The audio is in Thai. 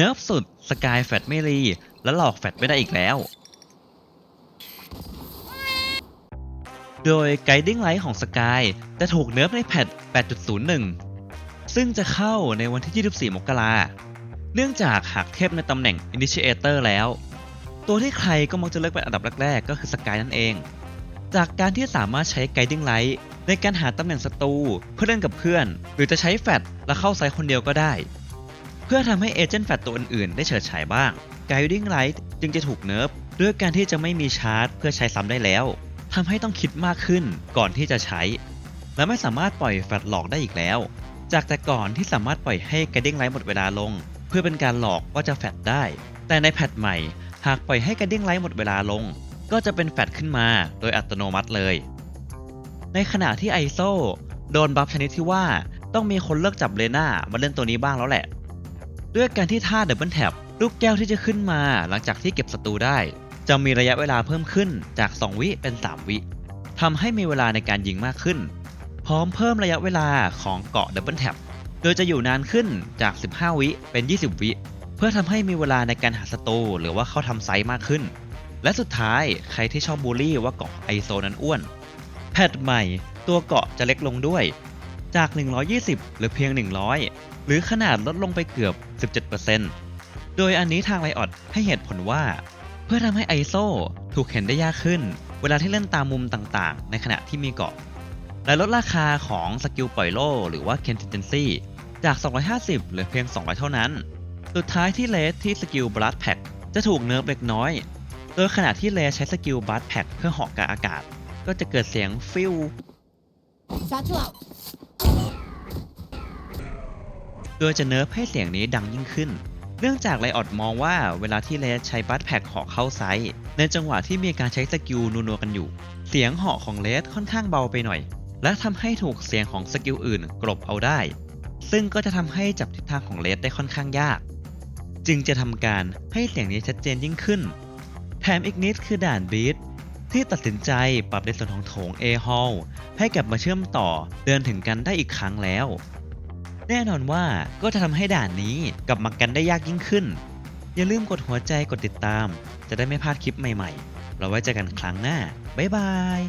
เนิร์ฟสุด สกายแฟตไม่รี และหลอกแฟตไม่ได้อีกแล้ว โดย Guiding Light ของ Sky จะถูกเนิร์ฟในแพท8.01 ซึ่งจะเข้าในวันที่ 24 มกราเนื่องจากหากเทียบในตำแหน่ง Initiator แล้ว ตัวที่ใครก็มักจะเลือกเป็นอันดับแรกๆ ก็คือ Sky นั่นเอง จากการที่สามารถใช้ Guiding Light ในการหาตำแหน่งศัตรูเพื่อเล่นกับเพื่อน หรือจะใช้แฟตและเข้าไซส์คนเดียวก็ได้ เพื่อทำให้เอเจนต์แฟตตัวอื่นๆ ได้เฉิดฉายบ้าง Guiding Light จึงจะถูกเนิร์ฟด้วยการที่จะไม่มีชาร์จ เพื่อใช้ซ้ำได้แล้วทำให้ต้องคิดมากขึ้นก่อนที่จะใช้ และไม่สามารถปล่อยแฟตหลอกได้อีกแล้ว จากแต่ก่อนที่สามารถปล่อยให้ Guiding Light หมดเวลาลง เพื่อเป็นการหลอกว่าจะแฟตได้ แต่ในแพทใหม่ หากปล่อยให้ Guiding Light หมดเวลาลง ก็จะเป็นแฟตขึ้นมาโดยอัตโนมัติเลย ในขณะที่ไอโซโดนบัฟชนิดที่ว่าต้องมีคนเลิกจับเลน่ามาเล่นตัวนี้บ้างแล้วแหละ ด้วยการที่ท่าดับเบิลแท็บลูกแก้วที่จะขึ้นมาหลังจากที่เก็บศัตรูได้ จะมีระยะเวลาเพิ่มขึ้นจาก 2 วิเป็น 3 วิทำให้มีเวลาในการยิงมากขึ้น พร้อมเพิ่มระยะเวลาของเกาะดับเบิลแท็บโดยจะอยู่นานขึ้นจาก 15 วิเป็น 20 วิ เพื่อทำให้มีเวลาในการหาศัตรูหรือว่าเข้าทำไซส์มากขึ้น และสุดท้ายใครที่ชอบบูลลี่ว่าเกาะไอโซนั้นอ้วน แพทใหม่ ตัวเกาะจะเล็กลงด้วย จาก 120 เหรือเพียง 100 หรือขนาดลดลงไปเกือบ 17%โดยอันนี้ทางไลออดให้เหตุผลว่า เพื่อทำให้ไอโซถูกเห็นได้ยากขึ้น เวลาที่เล่นตามมุมต่างๆ ในขณะที่มีเกาะ และลดราคาของสกิลปล่อยโล่หรือว่า contingency จาก 250 เหลือเพียง 200 เท่านั้น สุดท้ายที่เลสที่สกิลบลัดแพ็กจะถูกเนิร์ฟเล็กน้อย โดยขณะที่เลสใช้สกิลบลัดแพ็กเพื่อเหอกกาอากาศ ก็จะเกิดเสียงฟิว โดยจะเนิร์ฟให้เสียงนี้ดังยิ่งขึ้น เนื่องจากไลออดมองว่าเวลาที่เลสใช้บัตแพ็กเหาะเข้าไซส์ในจังหวะที่มีการใช้สกิลนัวๆกันอยู่ เสียงเหาะของเลสค่อนข้างเบาไปหน่อย และทำให้ถูกเสียงของสกิลอื่นกลบเอาได้ ซึ่งก็จะทำให้จับทิศทางของเลสได้ค่อนข้างยาก จึงจะทำการให้เสียงนี้ชัดเจนยิ่งขึ้น แถมอีกนิดคือด่านบีทที่ตัดสินใจปรับในส่วนของโถง A Hall ให้กลับมาเชื่อมต่อเดินถึงกันได้อีกครั้งแล้ว แน่นอนว่าก็จะทำให้ด่านนี้กลับมากันได้ยากยิ่งขึ้น อย่าลืมกดหัวใจกดติดตาม จะได้ไม่พลาดคลิปใหม่ๆ เราไว้เจอกันครั้งหน้า บ๊ายบาย